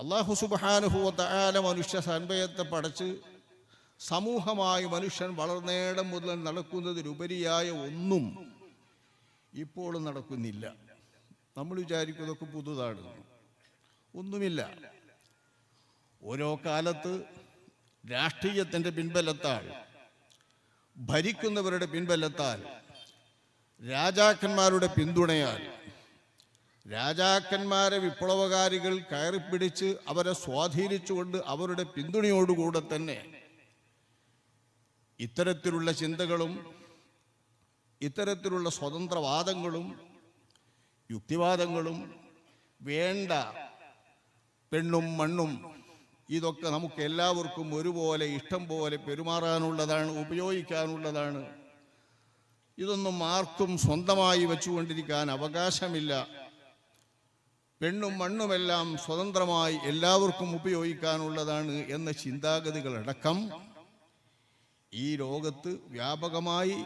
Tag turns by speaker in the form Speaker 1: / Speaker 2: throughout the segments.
Speaker 1: അള്ളാഹു സുബാനുഭൂത്തായാല മനുഷ്യ സൻഭയത്തെ പടച്ച് സമൂഹമായി മനുഷ്യൻ വളർന്നേടം മുതൽ നടക്കുന്നതിലുപരിയായ ഒന്നും ഇപ്പോഴും നടക്കുന്നില്ല. നമ്മൾ വിചാരിക്കുന്നതൊക്കെ പുതുതാണ്. ഒന്നുമില്ല. ഓരോ കാലത്ത് രാഷ്ട്രീയത്തിന്റെ പിൻബലത്താൽ ഭരിക്കുന്നവരുടെ പിൻബലത്താൽ രാജാക്കന്മാരുടെ പിന്തുണയാൽ രാജാക്കന്മാരെ വിപ്ലവകാരികൾ കയറിപ്പിടിച്ച് അവരെ സ്വാധീനിച്ചുകൊണ്ട് അവരുടെ പിന്തുണയോടുകൂടെ തന്നെ ഇത്തരത്തിലുള്ള ചിന്തകളും ഇത്തരത്തിലുള്ള സ്വതന്ത്രവാദങ്ങളും യുക്തിവാദങ്ങളും വേണ്ട പെണ്ണും മണ്ണും ഇതൊക്കെ നമുക്ക് എല്ലാവർക്കും ഒരുപോലെ ഇഷ്ടം പോലെ പെരുമാറാനുള്ളതാണ് ഉപയോഗിക്കാനുള്ളതാണ്. ഇതൊന്നും ആർക്കും സ്വന്തമായി വെച്ചുകൊണ്ടിരിക്കാൻ അവകാശമില്ല. പെണ്ണും മണ്ണുമെല്ലാം സ്വതന്ത്രമായി എല്ലാവർക്കും ഉപയോഗിക്കാനുള്ളതാണ് എന്ന ചിന്താഗതികളടക്കം ഈ ലോകത്ത് വ്യാപകമായി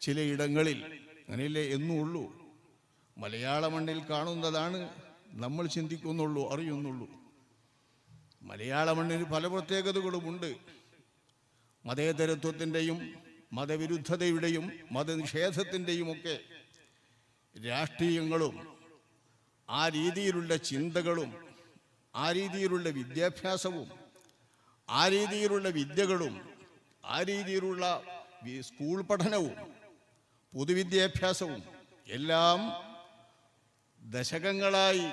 Speaker 1: ചിലയിടങ്ങളിൽ അങ്ങനെയല്ലേ എന്നുള്ളൂ. മലയാള മണ്ണിൽ കാണുന്നതാണ് നമ്മൾ ചിന്തിക്കുന്നുള്ളൂ അറിയുന്നുള്ളൂ. മലയാള മണ്ണിന് പല പ്രത്യേകതകളുമുണ്ട്. മതേതരത്വത്തിന്റെയും മതവിരുദ്ധതയുടെയും മതനിഷേധത്തിന്റെയും ഒക്കെ രാഷ്ട്രീയങ്ങളും ആ രീതിയിലുള്ള ചിന്തകളും ആ രീതിയിലുള്ള വിദ്യാഭ്യാസവും ആ രീതിയിലുള്ള വിദ്യകളും ആ രീതിയിലുള്ള സ്കൂൾ പഠനവും പൊതുവിദ്യാഭ്യാസവും എല്ലാം ദശകങ്ങളായി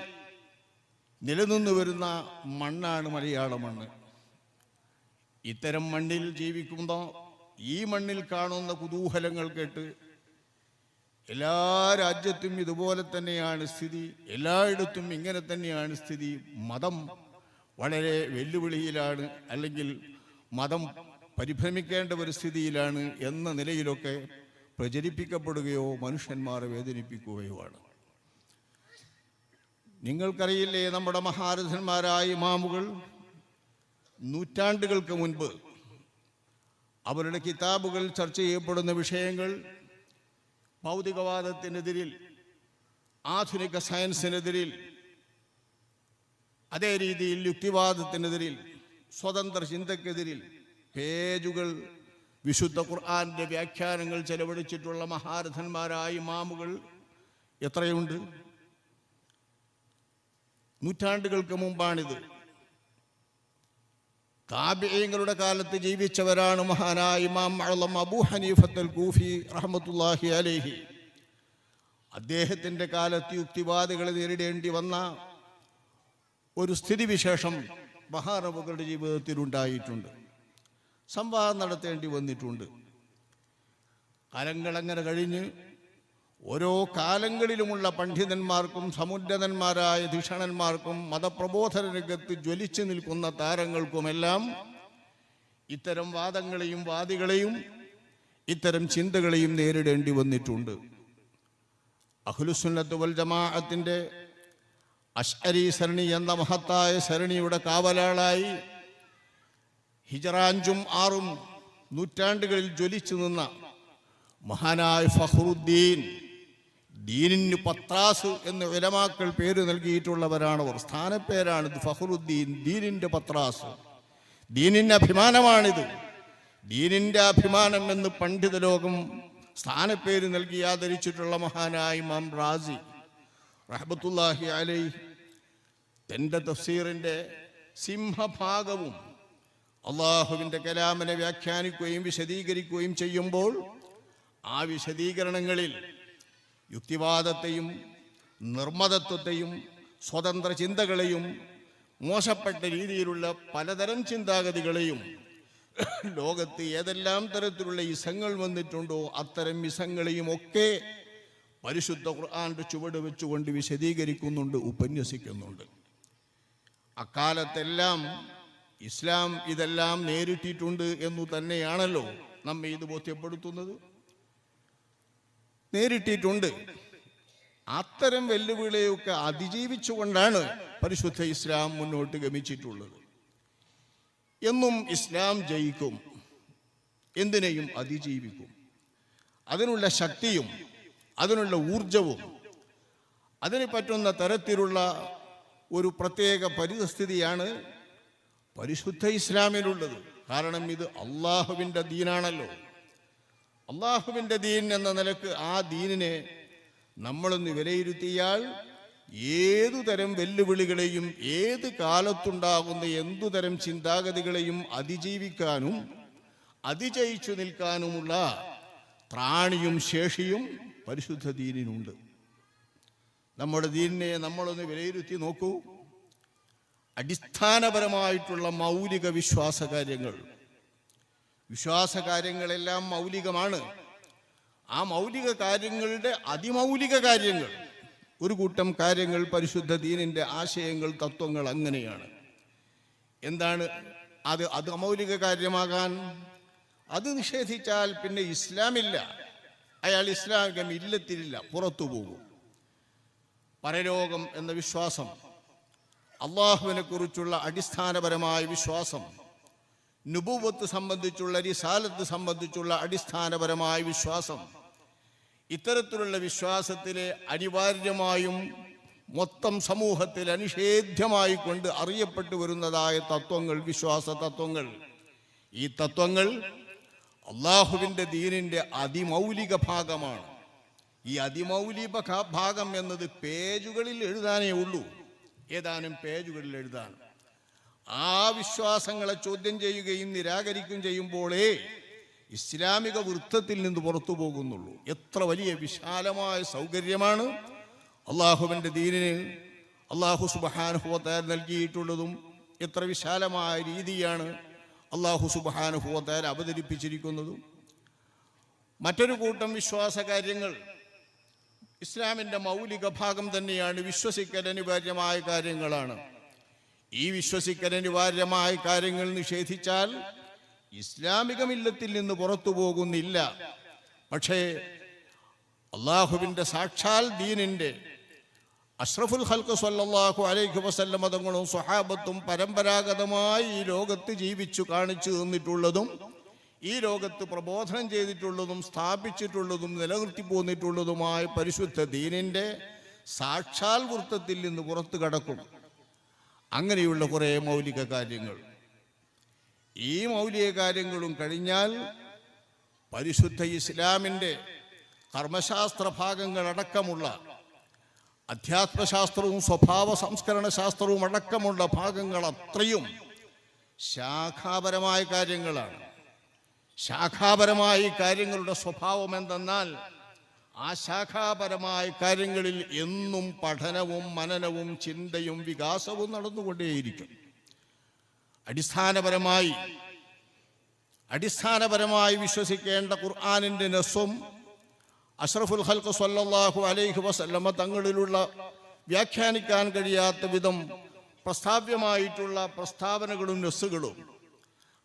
Speaker 1: നിലനിന്നു വരുന്ന മണ്ണാണ് മലയാള മണ്ണ്. ഇത്തരം മണ്ണിൽ ജീവിക്കുന്ന ഈ മണ്ണിൽ കാണുന്ന കുതൂഹലങ്ങൾ കേട്ട് എല്ലാ രാജ്യത്തും ഇതുപോലെ തന്നെയാണ് സ്ഥിതി. എല്ലായിടത്തും ഇങ്ങനെ തന്നെയാണ് സ്ഥിതി. മതം വളരെ വെല്ലുവിളിയിലാണ് അല്ലെങ്കിൽ മതം പരിഭ്രമിക്കേണ്ട ഒരു സ്ഥിതിയിലാണ് എന്ന നിലയിലൊക്കെ പ്രചരിപ്പിക്കപ്പെടുകയോ മനുഷ്യന്മാരെ വേദനിപ്പിക്കുകയോ ആണ് നിങ്ങൾക്കറിയില്ലേ നമ്മുടെ മഹാരഥന്മാരായ ഇമാമുകൾ? നൂറ്റാണ്ടുകൾക്ക് മുൻപ് അവരുടെ കിതാബുകൾ ചർച്ച ചെയ്യപ്പെടുന്ന വിഷയങ്ങൾ ഭൗതികവാദത്തിനെതിരിൽ ആധുനിക സയൻസിനെതിരിൽ അതേ രീതിയിൽ യുക്തിവാദത്തിനെതിരിൽ സ്വതന്ത്ര ചിന്തക്കെതിരിൽ പേജുകൾ വിശുദ്ധ ഖുർആാന്റെ വ്യാഖ്യാനങ്ങൾ ചെലവഴിച്ചിട്ടുള്ള മഹാരഥന്മാരായ ഇമാമുകൾ എത്രയുണ്ട്? നൂറ്റാണ്ടുകൾക്ക് മുമ്പാണിത്. താബിയങ്ങളുടെ കാലത്ത് ജീവിച്ചവരാണ് മഹാനായ ഇമാം അഅ്ലം അബൂ ഹനീഫത്തൽ ഗൂഫി റഹമത്തുല്ലാഹി അലേഹി. അദ്ദേഹത്തിന്റെ കാലത്ത് യുക്തിവാദികളെ നേരിടേണ്ടി വന്ന ഒരു സ്ഥിതിവിശേഷം മഹാറബുകളുടെ ജീവിതത്തിൽ ഉണ്ടായിട്ടുണ്ട്. സംവാദം നടത്തേണ്ടി വന്നിട്ടുണ്ട്. കാലങ്ങളങ്ങനെ കഴിഞ്ഞ് ഓരോ കാലങ്ങളിലുമുള്ള പണ്ഡിതന്മാർക്കും സമുന്നതന്മാരായ ധിഷണന്മാർക്കും മതപ്രബോധന രംഗത്ത് ജ്വലിച്ചു നിൽക്കുന്ന താരങ്ങൾക്കുമെല്ലാം ഇത്തരം വാദങ്ങളെയും വാദികളെയും ഇത്തരം ചിന്തകളെയും നേരിടേണ്ടി വന്നിട്ടുണ്ട്. അഖുലുസുന്നത്ത് വൽ ജമാഅത്തിന്റെ അഷ്അരി സരണി എന്ന മഹത്തായ സരണിയുടെ കാവലാളായി ഹിജറാഞ്ചും ആറും നൂറ്റാണ്ടുകളിൽ ജ്വലിച്ചു നിന്ന മഹാനായ ഫഹ്റുദ്ദീൻ ദീനിന് പത്രാസ് എന്ന് വിലമാക്കൾ പേര് നൽകിയിട്ടുള്ളവരാണവർ സ്ഥാനപ്പേരാണിത് ഫഹ്റുദ്ദീൻ ദീനിന്റെ പത്രാസ്. ദീനിന്റെ അഭിമാനമാണിത്. ദീനിന്റെ അഭിമാനം എന്ന് പണ്ഡിത ലോകം സ്ഥാനപ്പേര് നൽകി ആദരിച്ചിട്ടുള്ള മഹാനായ മാം റാസി റഹബത്തുല്ലാഹി അലൈ തന്റെ തഫ്സീറിന്റെ സിംഹഭാഗവും അള്ളാഹുവിന്റെ കലാമിനെ വ്യാഖ്യാനിക്കുകയും വിശദീകരിക്കുകയും ചെയ്യുമ്പോൾ ആ വിശദീകരണങ്ങളിൽ യുക്തിവാദത്തെയും നിർമ്മതത്വത്തെയും സ്വതന്ത്ര ചിന്തകളെയും മോശപ്പെട്ട രീതിയിലുള്ള പലതരം ചിന്താഗതികളെയും ലോകത്ത് ഏതെല്ലാം തരത്തിലുള്ള ഇസങ്ങൾ വന്നിട്ടുണ്ടോ അത്തരം ഇസങ്ങളെയും ഒക്കെ പരിശുദ്ധ ഖുർആന്റെ ചുവട് വെച്ചുകൊണ്ട് വിശദീകരിക്കുന്നുണ്ട് ഉപന്യസിക്കുന്നുണ്ട്. അക്കാലത്തെല്ലാം ഇസ്ലാം ഇതെല്ലാം നേരിട്ടിട്ടുണ്ട് എന്നു തന്നെയാണല്ലോ നമ്മെ ഇത് ബോധ്യപ്പെടുത്തുന്നത്. നേരിട്ടിട്ടുണ്ട്. അത്തരം വെല്ലുവിളിയൊക്കെ അതിജീവിച്ചുകൊണ്ടാണ് പരിശുദ്ധ ഇസ്ലാം മുന്നോട്ട് ഗമിച്ചിട്ടുള്ളത്. എന്നും ഇസ്ലാം ജയിക്കും എന്തിനേയും അതിജീവിക്കും. അതിനുള്ള ശക്തിയും അതിനുള്ള ഊർജവും അതിന് പറ്റുന്ന തരത്തിലുള്ള ഒരു പ്രത്യേക പരിസ്ഥിതിയാണ് പരിശുദ്ധ ഇസ്ലാമിലുള്ളത്. കാരണം ഇത് അള്ളാഹുവിന്റെ ദീനാണല്ലോ. അള്ളാഹുവിന്റെ ദീൻ എന്ന നിലയ്ക്ക് ആ ദീനിനെ നമ്മളൊന്ന് വിലയിരുത്തിയാൽ ഏതു തരം വെല്ലുവിളികളെയും ഏത് കാലത്തുണ്ടാകുന്ന എന്തുതരം ചിന്താഗതികളെയും അതിജീവിക്കാനും അതിജയിച്ചു നിൽക്കാനുമുള്ള ത്രാണിയും ശേഷിയും പരിശുദ്ധ ദീനിനുണ്ട്. നമ്മുടെ ദീനിനെ നമ്മളൊന്ന് വിലയിരുത്തി നോക്കൂ. അടിസ്ഥാനപരമായിട്ടുള്ള മൗലിക വിശ്വാസ കാര്യങ്ങൾ വിശ്വാസ കാര്യങ്ങളെല്ലാം മൗലികമാണ്. ആ മൗലിക കാര്യങ്ങളുടെ അതിമൗലിക കാര്യങ്ങൾ ഒരു കൂട്ടം കാര്യങ്ങൾ പരിശുദ്ധ ദീനിന്റെ ആശയങ്ങൾ തത്വങ്ങൾ അങ്ങനെയാണ്. എന്താണ്? അത് അത് അമൗലിക കാര്യമാകാൻ അത് നിഷേധിച്ചാൽ പിന്നെ ഇസ്ലാമില്ല. അയാൾ ഇസ്ലാമിക ഇല്ലത്തിലില്ല പുറത്തു പോകും. പരലോകം എന്ന വിശ്വാസം അള്ളാഹുവിനെ കുറിച്ചുള്ള അടിസ്ഥാനപരമായ വിശ്വാസം നുബുവത്ത് സംബന്ധിച്ചുള്ള റിസാലത്ത് സംബന്ധിച്ചുള്ള അടിസ്ഥാനപരമായ വിശ്വാസം. ഇത്തരത്തിലുള്ള വിശ്വാസത്തിലെ അനിവാര്യമായും മൊത്തം സമൂഹത്തിൽ അനിഷേധ്യമായി കൊണ്ട് അറിയപ്പെട്ടു വരുന്നതായ തത്വങ്ങൾ വിശ്വാസ തത്വങ്ങൾ. ഈ തത്വങ്ങൾ അള്ളാഹുവിന്റെ ദീനിന്റെ അതിമൗലിക ഭാഗമാണ്. ഈ അതിമൗലിക ഭാഗം എന്നത് പേജുകളിൽ എഴുതാനേ ഉള്ളൂ. ഏതാനും പേജുകളിൽ എഴുതാൻ. ആ വിശ്വാസങ്ങളെ ചോദ്യം ചെയ്യുകയും നിരാകരിക്കുകയും ചെയ്യുമ്പോഴേ ഇസ്ലാമിക വൃത്തത്തിൽ നിന്ന് പുറത്തു പോകുന്നുള്ളൂ. എത്ര വലിയ വിശാലമായ സൗകര്യമാണ് അള്ളാഹുവിന്റെ ദീനിന് അള്ളാഹു സുബഹാനുഭവത്താൽ നൽകിയിട്ടുള്ളതും എത്ര വിശാലമായ രീതിയാണ് അള്ളാഹു സുബഹാനുഭവത്താൽ അവതരിപ്പിച്ചിരിക്കുന്നതും. മറ്റൊരു കൂട്ടം വിശ്വാസ കാര്യങ്ങൾ ഇസ്ലാമിന്റെ മൗലിക ഭാഗം തന്നെയാണ് വിശ്വസിക്കൽ അനിവാര്യമായ കാര്യങ്ങളാണ്. ഈ വിശ്വസിക്കൽ അനിവാര്യമായ കാര്യങ്ങൾ നിഷേധിച്ചാൽ ഇസ്ലാമിക മില്ലത്തിൽ നിന്ന് പുറത്തു പോകുന്നില്ല. പക്ഷേ അള്ളാഹുവിന്റെ സാക്ഷാൽ ദീനിന്റെ അഷ്റഫുൽ ഹൽക്ക് സല്ലാഹു അലൈഹി വസല്ല മതങ്ങളും സ്വഹാബത്തും പരമ്പരാഗതമായി ഈ ലോകത്ത് ജീവിച്ചു കാണിച്ചു തന്നിട്ടുള്ളതും ഈ ലോകത്ത് പ്രബോധനം ചെയ്തിട്ടുള്ളതും സ്ഥാപിച്ചിട്ടുള്ളതും നിലനിർത്തി പോന്നിട്ടുള്ളതുമായ പരിശുദ്ധ ദീനിന്റെ സാക്ഷാൽ വൃത്തത്തിൽ നിന്ന് പുറത്തു കടക്കും. അങ്ങനെയുള്ള കുറേ മൗലിക കാര്യങ്ങൾ. ഈ മൗലിക കാര്യങ്ങളും കഴിഞ്ഞാൽ പരിശുദ്ധ ഇസ്ലാമിന്റെ കർമ്മശാസ്ത്ര ഭാഗങ്ങളടക്കമുള്ള അധ്യാത്മശാസ്ത്രവും സ്വഭാവ സംസ്കരണ ശാസ്ത്രവും അടക്കമുള്ള ഭാഗങ്ങൾ അത്രയും ശാഖാപരമായ കാര്യങ്ങളാണ്. ശാഖാപരമായ കാര്യങ്ങളുടെ സ്വഭാവം എന്തെന്നാൽ ആ ശാഖാപരമായ കാര്യങ്ങളിൽ എന്നും പഠനവും മനനവും ചിന്തയും വികാസവും നടന്നുകൊണ്ടേയിരിക്കും. അടിസ്ഥാനപരമായി അടിസ്ഥാനപരമായി വിശ്വസിക്കേണ്ട ഖുർആാനിന്റെ നസ്വം അഷ്റഫുൽ ഹൽക്ക് സല്ലാഹു അലൈഹി വസല്ലമ തങ്ങളിലുള്ള വ്യാഖ്യാനിക്കാൻ കഴിയാത്ത വിധം പ്രസ്താവ്യമായിട്ടുള്ള പ്രസ്താവനകളും നസ്സുകളും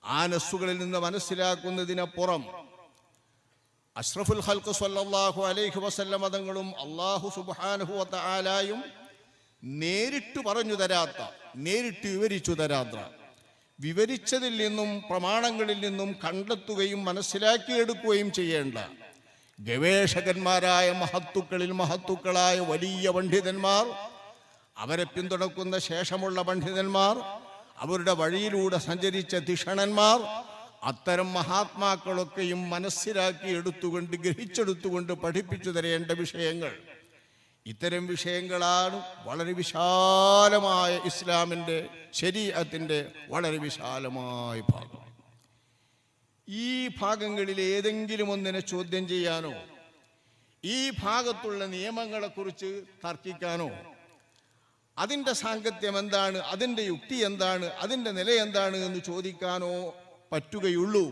Speaker 1: ആ നസ്സുകളിൽ നിന്ന് മനസ്സിലാക്കുന്നതിനപ്പുറം അഷ്റഫുൽ ഹൽക്ക് സല്ലല്ലാഹു അലൈഹി വസല്ല മതങ്ങളും അള്ളാഹു സുബ്ഹാനഹു വതആലായും നേരിട്ട് പറഞ്ഞു തരാത്ത നേരിട്ട് വിവരിച്ചു തരാത്ത വിവരിച്ചതിൽ നിന്നും പ്രമാണങ്ങളിൽ നിന്നും കണ്ടെത്തുകയും മനസ്സിലാക്കിയെടുക്കുകയും ചെയ്യേണ്ട ഗവേഷകന്മാരായ മഹത്തുക്കളിൽ മഹത്തുക്കളായ വലിയ പണ്ഡിതന്മാർ അവരെ പിന്തുണക്കുന്ന ശേഷമുള്ള പണ്ഡിതന്മാർ അവരുടെ വഴിയിലൂടെ സഞ്ചരിച്ച ധിഷണന്മാർ അത്തരം മഹാത്മാക്കളൊക്കെയും മനസ്സിലാക്കി എടുത്തുകൊണ്ട് ഗ്രഹിച്ചെടുത്തുകൊണ്ട് പഠിപ്പിച്ചു തരേണ്ട വിഷയങ്ങൾ. ഇത്തരം വിഷയങ്ങളാണ് വളരെ വിശാലമായ ഇസ്ലാമിന്റെ ശരീരത്തിന്റെ വളരെ വിശാലമായ ഭാഗം. ഈ ഭാഗങ്ങളിൽ ഏതെങ്കിലും ഒന്നിനെ ചോദ്യം ചെയ്യാനോ ഈ ഭാഗത്തുള്ള നിയമങ്ങളെക്കുറിച്ച് തർക്കിക്കാനോ അതിന്റെ സാങ്കത്യം എന്താണ് അതിന്റെ യുക്തി എന്താണ് അതിന്റെ നില എന്താണ് എന്ന് ചോദിക്കാനോ പറ്റുകയുള്ളൂ.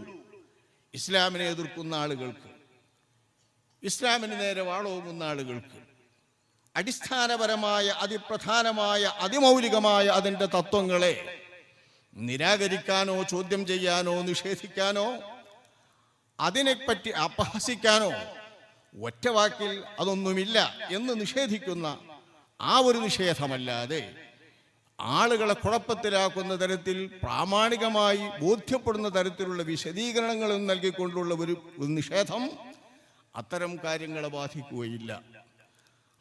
Speaker 1: ഇസ്ലാമിനെ എതിർക്കുന്ന ആളുകൾക്ക് ഇസ്ലാമിന് നേരെ വാളോങ്ങുന്ന ആളുകൾക്ക് അടിസ്ഥാനപരമായ അതിപ്രധാനമായ അതിമൗലികമായ അതിന്റെ തത്വങ്ങളെ നിരാകരിക്കാനോ ചോദ്യം ചെയ്യാനോ നിഷേധിക്കാനോ അതിനെപ്പറ്റി അപഹസിക്കാനോ ഒറ്റവാക്കിൽ അതൊന്നുമില്ല എന്ന് നിഷേധിക്കുന്ന ആ ഒരു നിഷേധമല്ലാതെ ആളുകളെ കുഴപ്പത്തിലാക്കുന്ന തരത്തിൽ പ്രാമാണികമായി ബോധ്യപ്പെടുന്ന തരത്തിലുള്ള വിശദീകരണങ്ങളും നൽകിക്കൊണ്ടുള്ള ഒരു നിഷേധം അത്തരം കാര്യങ്ങളെ ബാധിക്കുകയില്ല.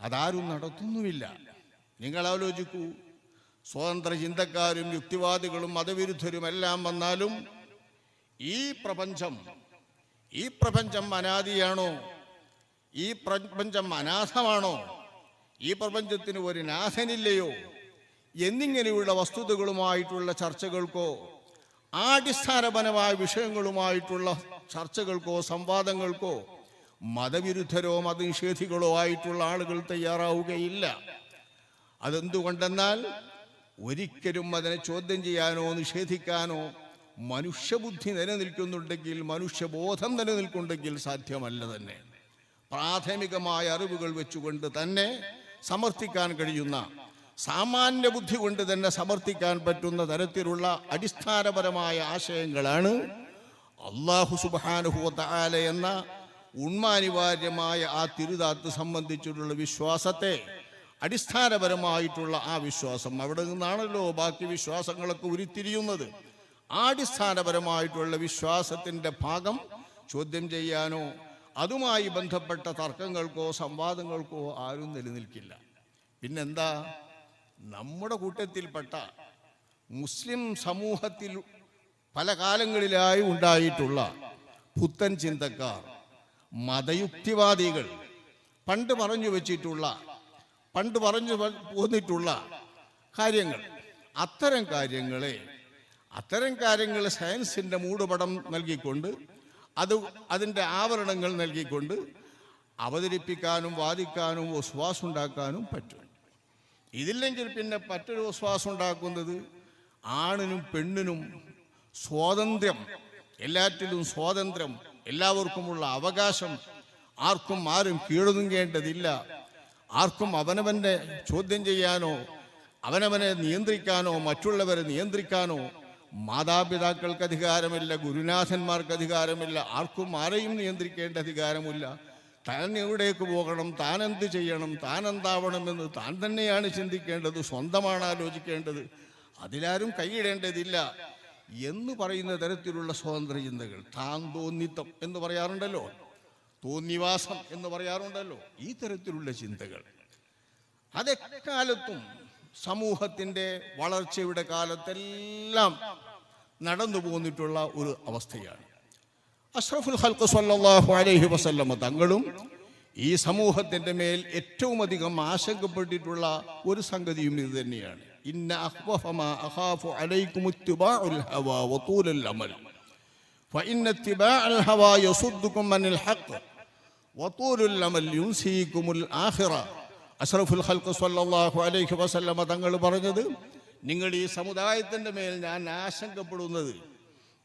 Speaker 1: അതാരും നടത്തുന്നുമില്ല. നിങ്ങൾ ആലോചിക്കൂ സ്വതന്ത്ര ചിന്തക്കാരും യുക്തിവാദികളും മതവിരുദ്ധരും എല്ലാം വന്നാലും ഈ പ്രപഞ്ചം ഈ പ്രപഞ്ചം അനാദിയാണോ? ഈ പ്രപഞ്ചം അനാഥമാണോ? ഈ പ്രപഞ്ചത്തിന് ഒരു നാഥനില്ലയോ? എന്നിങ്ങനെയുള്ള വസ്തുതകളുമായിട്ടുള്ള ചർച്ചകൾക്കോ ആടിസ്ഥാനപരമായ വിഷയങ്ങളുമായിട്ടുള്ള ചർച്ചകൾക്കോ സംവാദങ്ങൾക്കോ മതവിരുദ്ധരോ മതനിഷേധികളോ ആയിട്ടുള്ള ആളുകൾ തയ്യാറാവുകയില്ല. അതെന്തുകൊണ്ടെന്നാൽ ഒരിക്കലും അതിനെ ചോദ്യം ചെയ്യാനോ നിഷേധിക്കാനോ മനുഷ്യബുദ്ധി നിലനിൽക്കുന്നുണ്ടെങ്കിൽ മനുഷ്യബോധം നിലനിൽക്കുന്നുണ്ടെങ്കിൽ സാധ്യമല്ല തന്നെ. പ്രാഥമികമായ അറിവുകൾ വെച്ചുകൊണ്ട് തന്നെ സമർത്ഥിക്കാൻ കഴിയുന്ന സാമാന്യ ബുദ്ധി കൊണ്ട് തന്നെ സമർത്ഥിക്കാൻ പറ്റുന്ന തരത്തിലുള്ള അടിസ്ഥാനപരമായ ആശയങ്ങളാണ് അള്ളാഹു സുബാനുഹുല എന്ന ഉണ്മാനിവാര്യമായ ആ തിരുതാത്ത് സംബന്ധിച്ചിട്ടുള്ള വിശ്വാസത്തെ അടിസ്ഥാനപരമായിട്ടുള്ള ആ വിശ്വാസം അവിടെ നിന്നാണല്ലോ ബാക്കി വിശ്വാസങ്ങളൊക്കെ ഉരുത്തിരിയുന്നത്. ആ അടിസ്ഥാനപരമായിട്ടുള്ള വിശ്വാസത്തിന്റെ ഭാഗം ചോദ്യം ചെയ്യാനോ അതുമായി ബന്ധപ്പെട്ട തർക്കങ്ങൾക്കോ സംവാദങ്ങൾക്കോ ആരും നിലനിൽക്കില്ല. പിന്നെന്താ? നമ്മുടെ കൂട്ടത്തിൽപ്പെട്ട മുസ്ലിം സമൂഹത്തിൽ പല കാലങ്ങളിലായി ഉണ്ടായിട്ടുള്ള പുത്തൻ ചിന്തക്കാർ മതയുക്തിവാദികൾ പണ്ട് പറഞ്ഞു വച്ചിട്ടുള്ള പണ്ട് പറഞ്ഞു പോന്നിട്ടുള്ള കാര്യങ്ങൾ. അത്തരം കാര്യങ്ങളെ അത്തരം കാര്യങ്ങൾ സയൻസിന്റെ മൂടുപടം നൽകിക്കൊണ്ട് അത് അതിന്റെ ആവരണങ്ങൾ നൽകിക്കൊണ്ട് അവതരിപ്പിക്കാനും വാദിക്കാനും ഉണ്ടാക്കാനും പറ്റും. ഇതില്ലെങ്കിൽ പിന്നെ മറ്റൊരു വിശ്വാസം ഉണ്ടാക്കുന്നത് ആണിനും പെണ്ണിനും സ്വാതന്ത്ര്യം എല്ലാറ്റിലും സ്വാതന്ത്ര്യം എല്ലാവർക്കുമുള്ള അവകാശം. ആർക്കും ആരും കീഴൊതുങ്ങേണ്ടതില്ല. ആർക്കും അവനവന്റെ ചോദ്യം ചെയ്യാനോ അവനവനെ നിയന്ത്രിക്കാനോ മറ്റുള്ളവരെ നിയന്ത്രിക്കാനോ മാതാപിതാക്കൾക്ക് അധികാരമില്ല ഗുരുനാഥന്മാർക്ക് അധികാരമില്ല ആർക്കും ആരെയും നിയന്ത്രിക്കേണ്ട അധികാരമില്ല. താൻ എവിടേക്ക് പോകണം? താൻ എന്ത് ചെയ്യണം? താൻ എന്താവണമെന്ന് താൻ തന്നെയാണ് ചിന്തിക്കേണ്ടത് സ്വന്തമാണ് ആലോചിക്കേണ്ടത്. അതിലാരും കൈയിടേണ്ടതില്ല. എന്ന് പറയുന്ന തരത്തിലുള്ള സ്വതന്ത്ര ചിന്തകൾ താൻ തോന്നിത്തം എന്ന് പറയാറുണ്ടല്ലോ. തോന്നിവാസം എന്ന് പറയാറുണ്ടല്ലോ. ഈ തരത്തിലുള്ള ചിന്തകൾ. അതെക്കാലത്തും സമൂഹത്തിന്റെ വളർച്ചയുടെ കാലത്തെല്ലാം നടന്നു പോന്നിട്ടുള്ള ഒരു അവസ്ഥയാണ്. അഷ്റഫുൽ ഹൽക്ക് സല്ലല്ലാഹു അലൈഹി വസല്ലമ തങ്ങളും ഈ സമൂഹത്തിൻ്റെ മേൽ ഏറ്റവും അധികം ആശങ്കപ്പെട്ടിട്ടുള്ള ഒരു സംഗതിയും ഇത് തന്നെയാണ് ഇന്ന അഖ്വഫമ അഖാഫു അലൈക്കും ഇത്തിബാഉൽ ഹവാ വതൂലുൽ അമൽ فإن اتباع الهوى يصدكم عن الحق وطول الأمل ينسيكم الآخرة അഷ്റഫുൽ ഖൽക്ക് സല്ലല്ലാഹു അലൈഹി വസല്ലമ തങ്ങൾ പറഞ്ഞത് നിങ്ങൾ ഈ സമുദായത്തിൻ്റെ മേൽ ഞാൻ ആശങ്കപ്പെടുന്നത്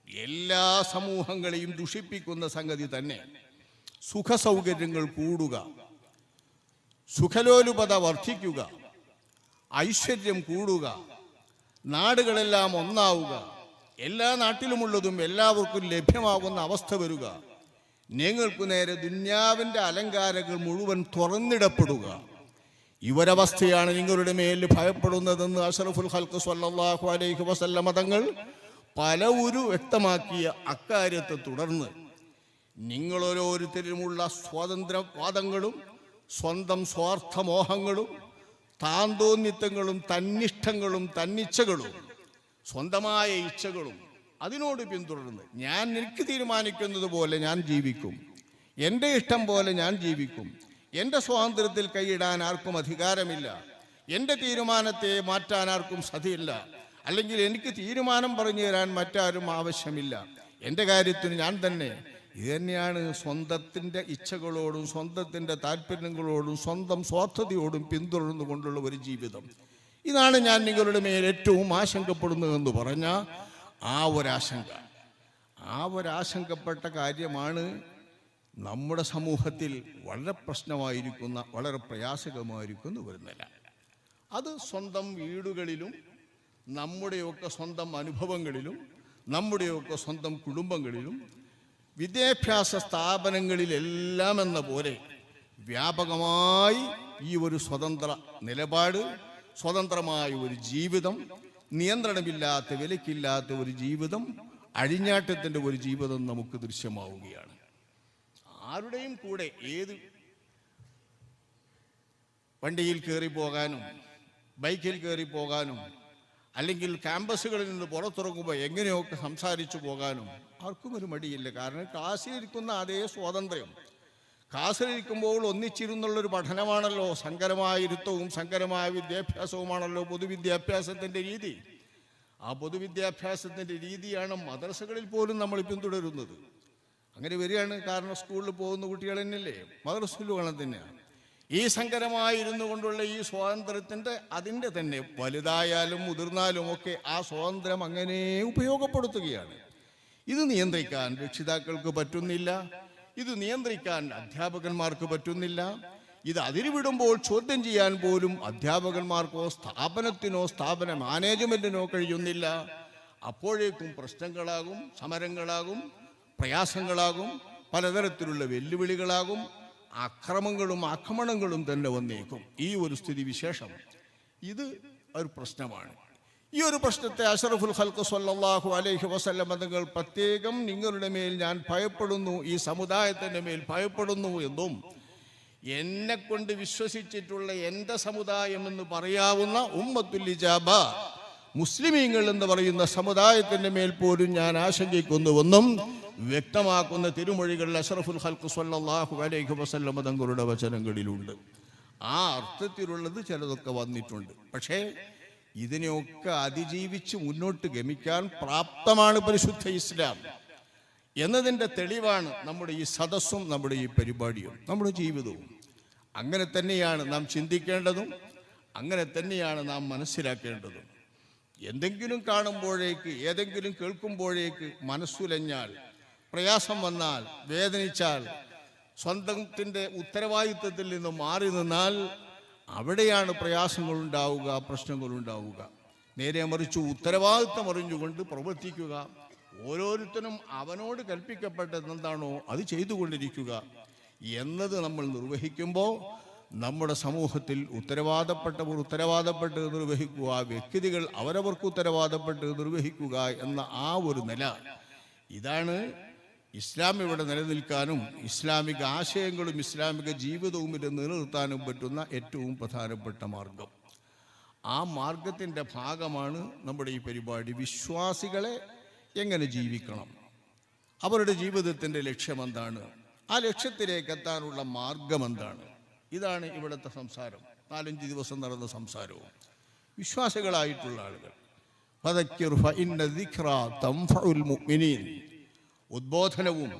Speaker 1: എല്ലാ സമൂഹങ്ങളെയും ദുഷിപ്പിക്കുന്ന സംഗതി തന്നെ. സുഖസൗകര്യങ്ങൾ കൂടുക. സുഖലോലുപത വർദ്ധിക്കുക. ഐശ്വര്യം കൂടുക. നാടുകളെല്ലാം ഒന്നാവുക. എല്ലാ നാട്ടിലുമുള്ളതും എല്ലാവർക്കും ലഭ്യമാകുന്ന അവസ്ഥ വരിക. നിങ്ങൾക്ക് നേരെ ദുന്യാവിന്റെ അലങ്കാരങ്ങൾ മുഴുവൻ തുറന്നിടപ്പെടുക. ഇവരവസ്ഥയാണ് നിങ്ങളുടെ മേൽ ഭയപ്പെടുന്നതെന്ന് അഷറഫുൽ ഹൽക്ക് സല്ലാഹു അലൈഹി വസല്ല തങ്ങൾ പല ഒരു വ്യക്തമാക്കിയ അക്കാര്യത്തെ തുടർന്ന് നിങ്ങളോരോരുത്തരുമുള്ള സ്വാതന്ത്ര്യവാദങ്ങളും സ്വന്തം സ്വാർത്ഥമോഹങ്ങളും താന്തോന്നിത്തങ്ങളും തന്നിഷ്ടങ്ങളും തന്നിച്ഛകളും സ്വന്തമായ ഇച്ഛകളും അതിനോട് പിന്തുടർന്ന് ഞാൻ എനിക്ക് തീരുമാനിക്കുന്നത് പോലെ ഞാൻ ജീവിക്കും. എന്റെ ഇഷ്ടം പോലെ ഞാൻ ജീവിക്കും. എന്റെ സ്വാതന്ത്ര്യത്തിൽ കൈയിടാൻ ആർക്കും അധികാരമില്ല. എന്റെ തീരുമാനത്തെ മാറ്റാൻ ആർക്കും സതിയില്ല. അല്ലെങ്കിൽ എനിക്ക് തീരുമാനം പറഞ്ഞു തരാൻ മറ്റാരും ആവശ്യമില്ല. എന്റെ കാര്യത്തിന് ഞാൻ തന്നെ. ഇത് തന്നെയാണ് സ്വന്തത്തിന്റെ ഇച്ഛകളോടും സ്വന്തത്തിന്റെ താല്പര്യങ്ങളോടും സ്വന്തം സ്വാർത്ഥതയോടും പിന്തുടർന്നു കൊണ്ടുള്ള ഒരു ജീവിതം. ഇതാണ് ഞാൻ നിങ്ങളുടെ മേൽ ഏറ്റവും ആശങ്കപ്പെടുന്നതെന്ന് പറഞ്ഞ ആ ഒരാശങ്ക. ആ ഒരാശങ്കപ്പെട്ട കാര്യമാണ് നമ്മുടെ സമൂഹത്തിൽ വളരെ പ്രശ്നമായിരിക്കുന്ന വളരെ പ്രയാസകമായിരിക്കുന്ന ഒരു നില. അത് സ്വന്തം വീടുകളിലും നമ്മുടെയൊക്കെ സ്വന്തം അനുഭവങ്ങളിലും നമ്മുടെയൊക്കെ സ്വന്തം കുടുംബങ്ങളിലും വിദ്യാഭ്യാസ സ്ഥാപനങ്ങളിലെല്ലാം എന്ന പോലെ വ്യാപകമായി ഈ ഒരു സ്വതന്ത്ര നിലപാട് സ്വതന്ത്രമായ ഒരു ജീവിതം നിയന്ത്രണമില്ലാത്ത വിലക്കില്ലാത്ത ഒരു ജീവിതം അഴിഞ്ഞാട്ടത്തിന്റെ ഒരു ജീവിതം നമുക്ക് ദൃശ്യമാവുകയാണ്. ആരുടെയും കൂടെ ഏത് വണ്ടിയിൽ കയറി പോകാനും ബൈക്കിൽ കയറി പോകാനും അല്ലെങ്കിൽ ക്യാമ്പസുകളിൽ നിന്ന് പുറത്തിറങ്ങുമ്പോൾ എങ്ങനെയൊക്കെ സംസാരിച്ചു പോകാനും ആർക്കും ഒരു മടിയില്ല. കാരണം ക്ലാസ്സിലിരിക്കുന്ന അതേ സ്വാതന്ത്ര്യം. ക്ലാസ്സിലിരിക്കുമ്പോൾ ഒന്നിച്ചിരുന്നുള്ളൊരു പഠനമാണല്ലോ സങ്കരമായ ഇരുത്തവും സങ്കരമായ വിദ്യാഭ്യാസവുമാണല്ലോ പൊതുവിദ്യാഭ്യാസത്തിന്റെ രീതി. ആ പൊതുവിദ്യാഭ്യാസത്തിന്റെ രീതിയാണ് മദ്രസകളിൽ പോലും നമ്മൾ പിന്തുടരുന്നത്. അങ്ങനെ വരികയാണ് കാരണം സ്കൂളിൽ പോകുന്ന കുട്ടികൾ തന്നെയല്ലേ? മദ്രസയിലും തന്നെയാണ്. ഈ സങ്കരമായിരുന്നു കൊണ്ടുള്ള ഈ സ്വാതന്ത്ര്യത്തിന്റെ അതിന്റെ തന്നെ വലുതായാലും മുതിർന്നാലും ഒക്കെ ആ സ്വാതന്ത്ര്യം അങ്ങനെ ഉപയോഗപ്പെടുത്തുകയാണ്. ഇത് നിയന്ത്രിക്കാൻ രക്ഷിതാക്കൾക്ക് പറ്റുന്നില്ല. ഇത് നിയന്ത്രിക്കാൻ അധ്യാപകന്മാർക്ക് പറ്റുന്നില്ല. ഇത് അതിരുവിടുമ്പോൾ ചോദ്യം ചെയ്യാൻ പോലും അധ്യാപകന്മാർക്കോ സ്ഥാപനത്തിനോ സ്ഥാപന മാനേജ്മെന്റിനോ കഴിയുന്നില്ല. അപ്പോഴേക്കും പ്രശ്നങ്ങളാകും സമരങ്ങളാകും പ്രയാസങ്ങളാകും പലതരത്തിലുള്ള വെല്ലുവിളികളാകും. അക്രമങ്ങളും ആക്രമണങ്ങളും തന്നെ വന്നേക്കും. ഈ ഒരു സ്ഥിതി വിശേഷം. ഇത് ഒരു പ്രശ്നമാണ്. ഈ ഒരു പ്രശ്നത്തെ അഷറഫുൽ ഹൽക്ക് സല്ലാഹു അലൈഹി വസല്ലം തങ്ങൾ പ്രത്യേകം നിങ്ങളുടെ മേൽ ഞാൻ ഭയപ്പെടുന്നു ഈ സമുദായത്തിന്റെ മേൽ ഭയപ്പെടുന്നു എന്നും എന്നെ കൊണ്ട് വിശ്വസിച്ചിട്ടുള്ള എന്റെ സമുദായം എന്ന് പറയാവുന്ന ഉമ്മത്തുൽ ഇജാബ മുസ്ലിമീങ്ങൾ എന്ന് പറയുന്ന സമുദായത്തിന്റെ മേൽ പോലും ഞാൻ ആശങ്കിക്കുന്നുവെന്നും വ്യക്തമാക്കുന്ന തിരുമൊഴികൾ അഷറഫുൽ ഹൽക്കു സല്ലാഹു അലൈഹി വസല്ലമ തങ്ങളുടെ വചനങ്ങളിലുണ്ട്. ആ അർത്ഥത്തിലുള്ളത് ചിലതൊക്കെ വന്നിട്ടുണ്ട്. പക്ഷേ ഇതിനെയൊക്കെ അതിജീവിച്ച് മുന്നോട്ട് ഗമിക്കാൻ പ്രാപ്തമാണ് പരിശുദ്ധ ഇസ്ലാം. എന്നതിന്റെ തെളിവാണ് നമ്മുടെ ഈ സദസ്സും നമ്മുടെ ഈ പരിപാടിയും നമ്മുടെ ജീവിതവും. അങ്ങനെ തന്നെയാണ് നാം ചിന്തിക്കേണ്ടതും അങ്ങനെ തന്നെയാണ് നാം മനസ്സിലാക്കേണ്ടതും. എന്തെങ്കിലും കാണുമ്പോഴേക്ക് ഏതെങ്കിലും കേൾക്കുമ്പോഴേക്ക് മനസ്സുലഞ്ഞാൽ പ്രയാസം വന്നാൽ വേദനിച്ചാൽ സ്വന്തത്തിന്റെ ഉത്തരവാദിത്വത്തിൽ നിന്ന് മാറി നിന്നാൽ അവിടെയാണ് പ്രയാസങ്ങളുണ്ടാവുക പ്രശ്നങ്ങളുണ്ടാവുക. നേരെ മറിച്ച് ഉത്തരവാദിത്വം അറിഞ്ഞുകൊണ്ട് പ്രവർത്തിക്കുക. ഓരോരുത്തരും അവനോട് കൽപ്പിക്കപ്പെട്ടത് എന്താണോ അത് ചെയ്തുകൊണ്ടിരിക്കുക. എന്നത് നമ്മൾ നിർവഹിക്കുമ്പോൾ നമ്മുടെ സമൂഹത്തിൽ ഉത്തരവാദപ്പെട്ടവർ ഉത്തരവാദപ്പെട്ട് നിർവഹിക്കുക വ്യക്തികൾ അവരവർക്ക് ഉത്തരവാദപ്പെട്ട് നിർവഹിക്കുക എന്ന ആ ഒരു നില. ഇതാണ് ഇസ്ലാം ഇവിടെ നിലനിൽക്കാനും ഇസ്ലാമിക ആശയങ്ങളും ഇസ്ലാമിക ജീവിതവും ഇത് നിലനിർത്താനും പറ്റുന്ന ഏറ്റവും പ്രധാനപ്പെട്ട മാർഗം. ആ മാർഗത്തിന്റെ ഭാഗമാണ് നമ്മുടെ ഈ പരിപാടി. വിശ്വാസികളെ എങ്ങനെ ജീവിക്കണം? അവരുടെ ജീവിതത്തിന്റെ ലക്ഷ്യമെന്താണ് ആ ലക്ഷ്യത്തിലേക്ക് എത്താനുള്ള മാർഗം എന്താണ്? ഇതാണ് ഇവിടുത്തെ സംസാരം. നാലഞ്ച് ദിവസം നടന്ന സംസാരവും. വിശ്വാസികളായിട്ടുള്ള ആളുകൾ. ഉദ്ബോധനവും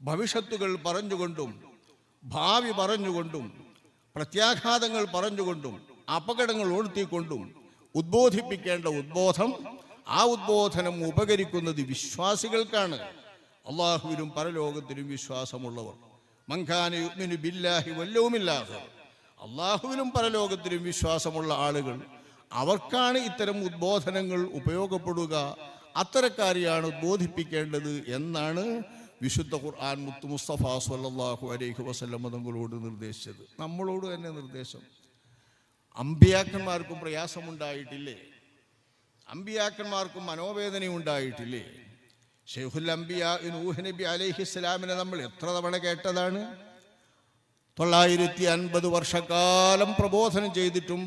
Speaker 1: ഭവിഷ്യത്തുകൾ പറഞ്ഞുകൊണ്ടും ഭാവി പറഞ്ഞുകൊണ്ടും പ്രത്യാഘാതങ്ങൾ പറഞ്ഞുകൊണ്ടും അപകടങ്ങൾ ഉണർത്തിക്കൊണ്ടും ഉദ്ബോധിപ്പിക്കേണ്ട ഉദ്ബോധം ആ ഉദ്ബോധനം ഉപകരിക്കുന്നത് വിശ്വാസികൾക്കാണ്. അള്ളാഹുവിനും പരലോകത്തിനും വിശ്വാസമുള്ളവർ. മങ്കാന യുഗ്മിനു ബില്ലാഹി വല്ലവുമില്ലാഹ് അള്ളാഹുവിനും പരലോകത്തിനും വിശ്വാസമുള്ള ആളുകൾ അവർക്കാണ് ഇത്തരം ഉദ്ബോധനങ്ങൾ ഉപയോഗപ്പെടുക അത്തരക്കാരെയാണ് ബോധിപ്പിക്കേണ്ടത് എന്നാണ് വിശുദ്ധ ഖുർആൻ മുത്തു മുസ്തഫ സല്ലല്ലാഹു അലൈഹി വസല്ലം തങ്ങളോട് നിർദ്ദേശിച്ചത്. നമ്മളോട് തന്നെ നിർദ്ദേശം. അമ്പിയാക്കന്മാർക്കും പ്രയാസമുണ്ടായിട്ടില്ലേ? അമ്പിയാക്കന്മാർക്കും മനോവേദന ഉണ്ടായിട്ടില്ലേ ഷെയ്ഖുൽ അംബിയ നബി അലൈഹി ഇസ്ലാമിനെ നമ്മൾ എത്ര തവണ കേട്ടതാണ്? തൊള്ളായിരത്തി അൻപത് വർഷക്കാലം പ്രബോധനം ചെയ്തിട്ടും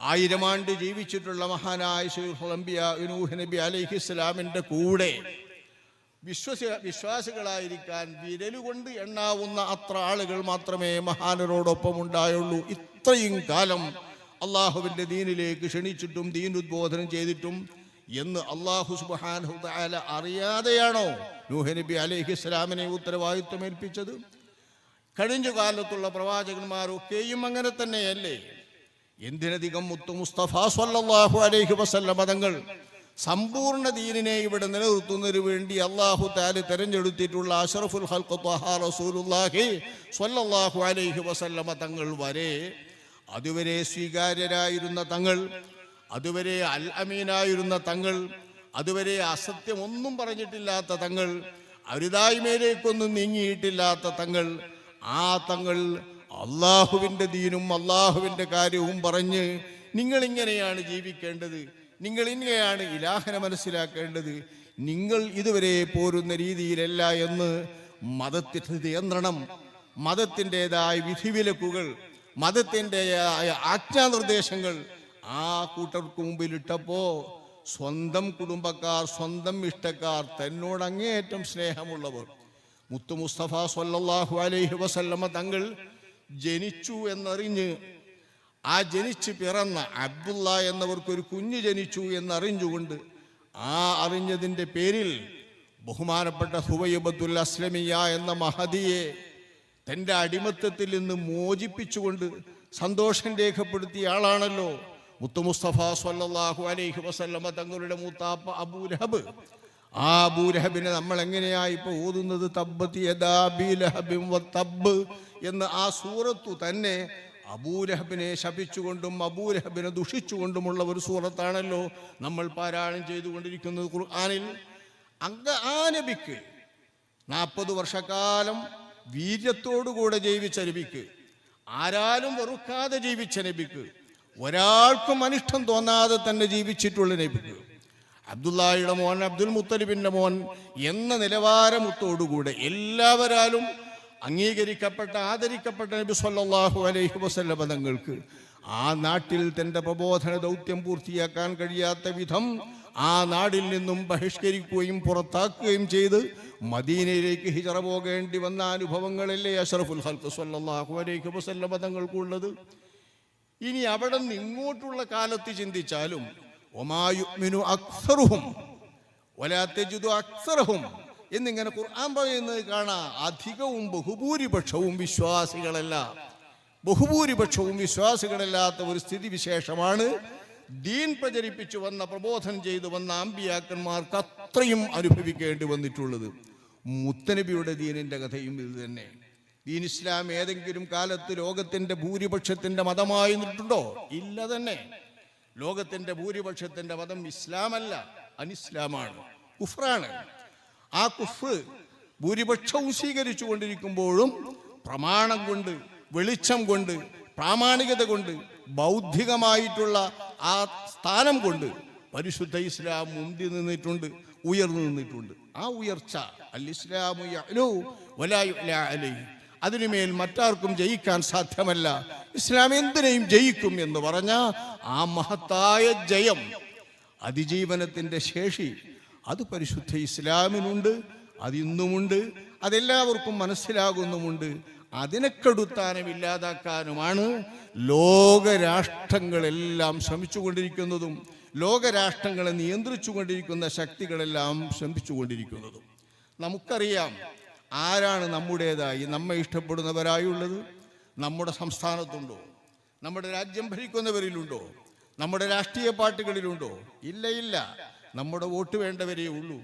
Speaker 1: ആയിരം ആണ്ട് ജീവിച്ചിട്ടുള്ള മഹാനായ അംബിയ നൂഹ് നബി അലൈഹിസ്സലാമിന്റെ കൂടെ വിശ്വസി വിശ്വാസികളായിരിക്കാൻ വിരലുകൊണ്ട് എണ്ണാവുന്ന അത്ര ആളുകൾ മാത്രമേ മഹാനരോടൊപ്പം ഉണ്ടായുള്ളൂ ഇത്രയും കാലം അള്ളാഹുവിന്റെ ദീനിലേക്ക് ക്ഷണിച്ചിട്ടും ദീൻ ഉദ്ബോധനം ചെയ്തിട്ടും എന്ന് അള്ളാഹു തആല അറിയാതെയാണോ നൂഹ് നബി അലൈഹി ഇസ്ലാമിനെ ഉത്തരവാദിത്വം ഏൽപ്പിച്ചത് കഴിഞ്ഞ കാലത്തുള്ള പ്രവാചകന്മാരൊക്കെയും അങ്ങനെ തന്നെയല്ലേ? എന്തിനധികം മുത്തു മുസ്തഫ സ്വല്ലല്ലാഹു അലൈഹി വസല്ല മതങ്ങൾ സമ്പൂർണ ദീനിനെ ഇവിടെ നിലനിർത്തുന്നതിന് വേണ്ടി അള്ളാഹു താൽ തെരഞ്ഞെടുത്തിട്ടുള്ള അഷറഫുൽ ഹൽഖ് ത്വഹ റസൂലുള്ളാഹി സ്വല്ലല്ലാഹു അലൈഹി വസല്ലമ തങ്ങൾ വരെ അതുവരെ സ്വീകാര്യരായിരുന്ന തങ്ങൾ അതുവരെ അൽ അമീനായിരുന്ന തങ്ങൾ അതുവരെ അസത്യം ഒന്നും പറഞ്ഞിട്ടില്ലാത്ത തങ്ങൾ അരുതായ്മയിലേക്കൊന്നും നീങ്ങിയിട്ടില്ലാത്ത തങ്ങൾ ആ തങ്ങൾ അള്ളാഹുവിന്റെ ദീനും അള്ളാഹുവിന്റെ കാര്യവും പറഞ്ഞ് നിങ്ങളിങ്ങനെയാണ് ജീവിക്കേണ്ടത്. നിങ്ങൾ ഇങ്ങനെയാണ് ഇലാഹനെ മനസ്സിലാക്കേണ്ടത്. നിങ്ങൾ ഇതുവരെ പോരുന്ന രീതിയിലല്ല എന്ന് മതത്തിന്റെ നിയന്ത്രണം മതത്തിന്റെതായ വിധിവിലക്കുകൾ മതത്തിന്റെതായ ആജ്ഞാനിർദ്ദേശങ്ങൾ ആ കൂട്ടർക്ക് മുമ്പിലിട്ടപ്പോ സ്വന്തം കുടുംബക്കാർ സ്വന്തം ഇഷ്ടക്കാർ തന്നോട് അങ്ങേയറ്റം സ്നേഹമുള്ളവർ. മുത്തു മുസ്തഫ സല്ലല്ലാഹു അലൈഹി വസല്ലമ തങ്ങൾ ജനിച്ചു എന്നറിഞ്ഞ് ആ ജനിച്ച് പിറന്ന അബ്ദുള്ള എന്നവർക്കൊരു കുഞ്ഞ് ജനിച്ചു എന്നറിഞ്ഞുകൊണ്ട് ആ അറിഞ്ഞതിന്റെ പേരിൽ ബഹുമാനപ്പെട്ട ഹുവൈബത്തുൽ അസ്ലമിയ എന്ന മഹദിയെ തന്റെ അടിമത്തത്തിൽ നിന്ന് മോചിപ്പിച്ചുകൊണ്ട് സന്തോഷം രേഖപ്പെടുത്തിയ ആളാണല്ലോ മുത്തു മുസ്തഫ സല്ലല്ലാഹു അലൈഹി വസല്ലമ തങ്ങളുടെ മൂത്താപ്പ അബൂലഹബ്. ആ ബൂലഹബിനെ നമ്മൾ എങ്ങനെയാ ഇപ്പൊ ഓതുന്നത്? ലഹബിൻ എന്ന് ആ സൂറത്തു തന്നെ അബൂലഹബിനെ ശപിച്ചുകൊണ്ടും അബൂലഹബിനെ ദുഷിച്ചുകൊണ്ടുമുള്ള ഒരു സൂറത്താണല്ലോ നമ്മൾ പാരായണം ചെയ്തുകൊണ്ടിരിക്കുന്നത് ഖുർആാനിൽ. അങ്ങ ആ നബിക്ക് നാൽപ്പത് വർഷക്കാലം വീര്യത്തോടുകൂടെ ജീവിച്ച നബിക്ക് ആരാലും വെറുക്കാതെ ജീവിച്ച നബിക്ക് ഒരാൾക്കും അനിഷ്ടം തോന്നാതെ തന്നെ ജീവിച്ചിട്ടുള്ള നബിക്ക് അബ്ദുല്ലാഹിയുടെ മോൻ അബ്ദുൽ മുത്തലിബിന്റെ മോൻ എന്ന നിലവാരമുത്തോടുകൂടെ എല്ലാവരാലും അംഗീകരിക്കപ്പെട്ട ആദരിക്കപ്പെട്ട നബി സല്ലാഹു അലൈഹി വസല്ല പദങ്ങൾക്ക് ആ നാട്ടിൽ തന്റെ പ്രബോധന ദൗത്യം പൂർത്തിയാക്കാൻ കഴിയാത്ത വിധം ആ നാടിൽ നിന്നും ബഹിഷ്കരിക്കുകയും പുറത്താക്കുകയും ചെയ്ത് മദീനയിലേക്ക് ഹിജറ പോകേണ്ടി വന്ന അനുഭവങ്ങളല്ലേ അഷറഫുൽ ഹൽക്ക് സല്ലാഹു അലൈഹി വസല്ല പദങ്ങൾക്കുള്ളത് ഇനി അവിടെ നിന്ന് ഇങ്ങോട്ടുള്ള കാലത്ത് ചിന്തിച്ചാലും അക്സറുഹും എന്നിങ്ങനെ ഖുർആൻ പറയുന്നത് കാണാം അധികവും ബഹുഭൂരിപക്ഷവും വിശ്വാസികളല്ല. ബഹുഭൂരിപക്ഷവും വിശ്വാസികളല്ലാത്ത ഒരു സ്ഥിതി വിശേഷമാണ് ദീൻ പ്രചരിപ്പിച്ചു വന്ന പ്രബോധനം ചെയ്തു വന്ന അമ്പിയാക്കന്മാർക്ക് അത്രയും അനുഭവിക്കേണ്ടി വന്നിട്ടുള്ളത്. മുത്തനബിയുടെ ദീനിന്റെ കഥയും ഇത് തന്നെ. ദീൻ ഇസ്ലാം ഏതെങ്കിലും കാലത്ത് ലോകത്തിന്റെ ഭൂരിപക്ഷത്തിന്റെ മതമായി നിന്നിട്ടുണ്ടോ? ഇല്ല തന്നെ. ലോകത്തിന്റെ ഭൂരിപക്ഷത്തിന്റെ മതം ഇസ്ലാമല്ല അനിസ്ലാമാണ് കുഫ്രാണ്. ആ കുഫ് ഭൂരിപക്ഷവും സ്വീകരിച്ചു കൊണ്ടിരിക്കുമ്പോഴും പ്രമാണം കൊണ്ട് വെളിച്ചം കൊണ്ട് പ്രാമാണികത കൊണ്ട് ബൗദ്ധികമായിട്ടുള്ള ആ സ്ഥാനം കൊണ്ട് പരിശുദ്ധ ഇസ്ലാം മുന്തി നിന്നിട്ടുണ്ട് ഉയർന്നു നിന്നിട്ടുണ്ട്. ആ ഉയർച്ച അൽ ഇസ്ലാമു അതിനുമേൽ മറ്റാർക്കും ജയിക്കാൻ സാധ്യമല്ല. ഇസ്ലാം എന്തിനേയും ജയിക്കും എന്ന് പറഞ്ഞ ആ മഹത്തായ ജയം അതിജീവനത്തിന്റെ ശേഷി അത് പരിശുദ്ധ ഇസ്ലാമിനുണ്ട് അതിന്നുമുണ്ട് അതെല്ലാവർക്കും മനസ്സിലാകുന്നുമുണ്ട്. അതിനെ കെടുത്താനും ഇല്ലാതാക്കാനുമാണ് ലോകരാഷ്ട്രങ്ങളെല്ലാം ശ്രമിച്ചുകൊണ്ടിരിക്കുന്നതും ലോകരാഷ്ട്രങ്ങളെ നിയന്ത്രിച്ചുകൊണ്ടിരിക്കുന്ന ശക്തികളെല്ലാം ശ്രമിച്ചുകൊണ്ടിരിക്കുന്നതും. നമുക്കറിയാം ആരാണ് നമ്മുടേതായി? നമ്മെ ഇഷ്ടപ്പെടുന്നവരായുള്ളത് നമ്മുടെ സംസ്ഥാനത്തുണ്ടോ? നമ്മുടെ രാജ്യം ഭരിക്കുന്നവരിലുണ്ടോ? നമ്മുടെ രാഷ്ട്രീയ പാർട്ടികളിലുണ്ടോ? ഇല്ല ഇല്ല. നമ്മുടെ വോട്ട് വേണ്ടവരേ ഉള്ളൂ.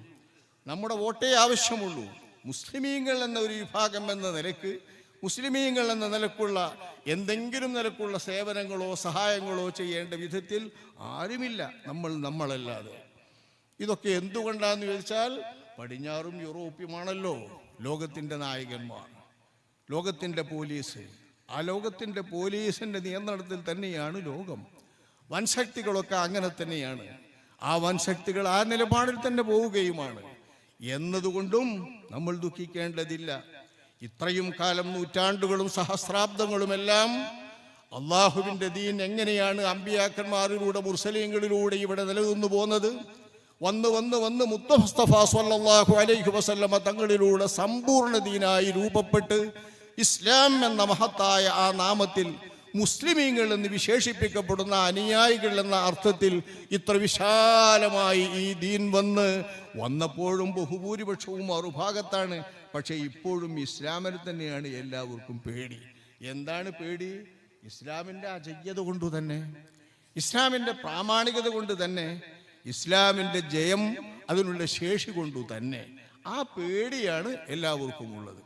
Speaker 1: നമ്മുടെ വോട്ടേ ആവശ്യമുള്ളൂ. മുസ്ലിമീങ്ങൾ എന്ന ഒരു വിഭാഗം എന്ന നിലയ്ക്ക് മുസ്ലിമീങ്ങൾ എന്ന നിലക്കുള്ള എന്തെങ്കിലും നിലക്കുള്ള സേവനങ്ങളോ സഹായങ്ങളോ ചെയ്യേണ്ട വിധത്തിൽ ആരുമില്ല. നമ്മൾ നമ്മളല്ലാതെ. ഇതൊക്കെ എന്തുകൊണ്ടാന്ന് ചോദിച്ചാൽ പടിഞ്ഞാറും യൂറോപ്യമാണല്ലോ ലോകത്തിന്റെ നായകന്മാർ ലോകത്തിന്റെ പോലീസ്. ആ ലോകത്തിന്റെ പോലീസിന്റെ നിയന്ത്രണത്തിൽ തന്നെയാണ് ലോകം. വൻശക്തികളൊക്കെ അങ്ങനെ തന്നെയാണ്. ആ വൻശക്തികൾ ആ നിലപാടിൽ തന്നെ പോവുകയുമാണ്. എന്നതുകൊണ്ടും നമ്മൾ ദുഃഖിക്കേണ്ടതില്ല. ഇത്രയും കാലം നൂറ്റാണ്ടുകളും സഹസ്രാബ്ദങ്ങളുമെല്ലാം അള്ളാഹുവിന്റെ ദീൻ എങ്ങനെയാണ് അമ്പിയാക്കന്മാരിലൂടെ മുർസലീങ്ങളിലൂടെ ഇവിടെ നിലനിന്നു പോന്നത്? വന്ന് വന്ന് വന്ന് മുത്തഫസ്തഫ സ്വല്ലല്ലാഹു അലൈഹി വസല്ലമ തങ്ങളിലൂടെ സമ്പൂർണ ദീനായി രൂപപ്പെട്ട് ഇസ്ലാം എന്ന മഹത്തായ ആ നാമത്തിൽ മുസ്ലിമീങ്ങൾ എന്ന് വിശേഷിപ്പിക്കപ്പെടുന്ന അനുയായികൾ എന്ന അർത്ഥത്തിൽ ഇത്ര വിശാലമായി ഈ ദീൻ വന്ന് വന്നപ്പോഴും ബഹുഭൂരിപക്ഷവും മറുഭാഗത്താണ്. പക്ഷേ ഇപ്പോഴും ഇസ്ലാമിന് തന്നെയാണ് എല്ലാവർക്കും പേടി. എന്താണ് പേടി? ഇസ്ലാമിന്റെ അജയ്യത കൊണ്ട് തന്നെ ഇസ്ലാമിന്റെ പ്രാമാണികത കൊണ്ട് തന്നെ ഇസ്ലാമിന്റെ ജയം അതിനുള്ള ശേഷി കൊണ്ടു തന്നെ. ആ പേടിയാണ് എല്ലാവർക്കും ഉള്ളത്